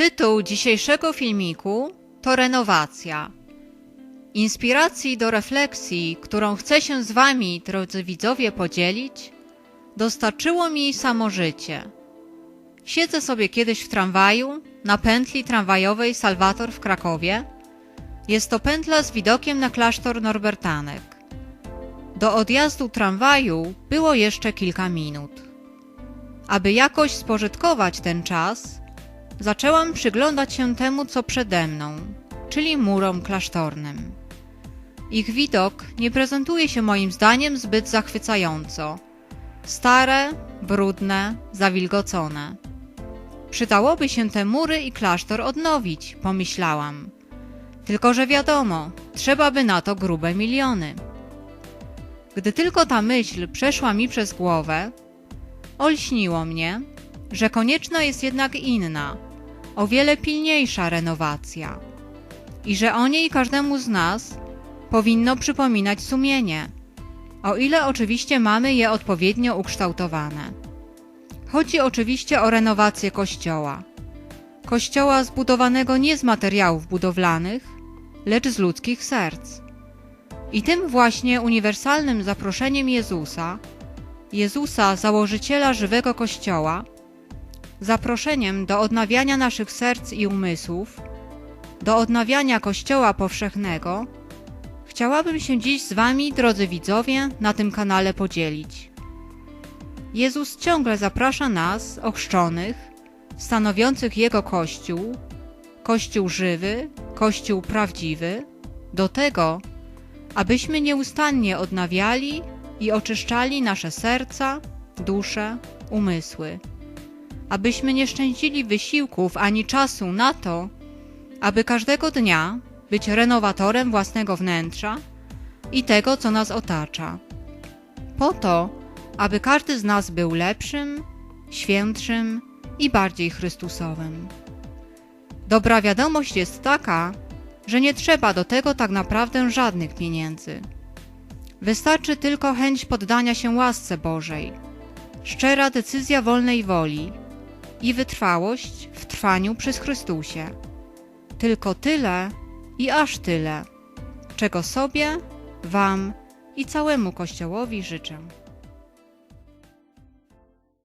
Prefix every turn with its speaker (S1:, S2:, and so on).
S1: Tytuł dzisiejszego filmiku to renowacja. Inspiracji do refleksji, którą chcę się z Wami, drodzy widzowie, podzielić, dostarczyło mi samo życie. Siedzę sobie kiedyś w tramwaju na pętli tramwajowej Salwator w Krakowie. Jest to pętla z widokiem na klasztor Norbertanek. Do odjazdu tramwaju było jeszcze kilka minut. Aby jakoś spożytkować ten czas, zaczęłam przyglądać się temu, co przede mną, czyli murom klasztornym. Ich widok nie prezentuje się moim zdaniem zbyt zachwycająco. Stare, brudne, zawilgocone. Przydałoby się te mury i klasztor odnowić, pomyślałam. Tylko, że wiadomo, trzeba by na to grube miliony. Gdy tylko ta myśl przeszła mi przez głowę, olśniło mnie, że konieczna jest jednak inna, o wiele pilniejsza renowacja i że o niej każdemu z nas powinno przypominać sumienie, o ile oczywiście mamy je odpowiednio ukształtowane. Chodzi oczywiście o renowację kościoła. Kościoła zbudowanego nie z materiałów budowlanych, lecz z ludzkich serc. I tym właśnie uniwersalnym zaproszeniem Jezusa, Jezusa, założyciela żywego Kościoła, zaproszeniem do odnawiania naszych serc i umysłów, do odnawiania Kościoła powszechnego, chciałabym się dziś z Wami, drodzy widzowie, na tym kanale podzielić. Jezus ciągle zaprasza nas, ochrzczonych, stanowiących Jego Kościół, Kościół żywy, Kościół prawdziwy, do tego, abyśmy nieustannie odnawiali i oczyszczali nasze serca, dusze, umysły, abyśmy nie szczędzili wysiłków ani czasu na to, aby każdego dnia być renowatorem własnego wnętrza i tego, co nas otacza. Po to, aby każdy z nas był lepszym, świętszym i bardziej Chrystusowym. Dobra wiadomość jest taka, że nie trzeba do tego tak naprawdę żadnych pieniędzy. Wystarczy tylko chęć poddania się łasce Bożej, szczera decyzja wolnej woli i wytrwałość w trwaniu przez Chrystusie. Tylko tyle i aż tyle, czego sobie, Wam i całemu Kościołowi życzę.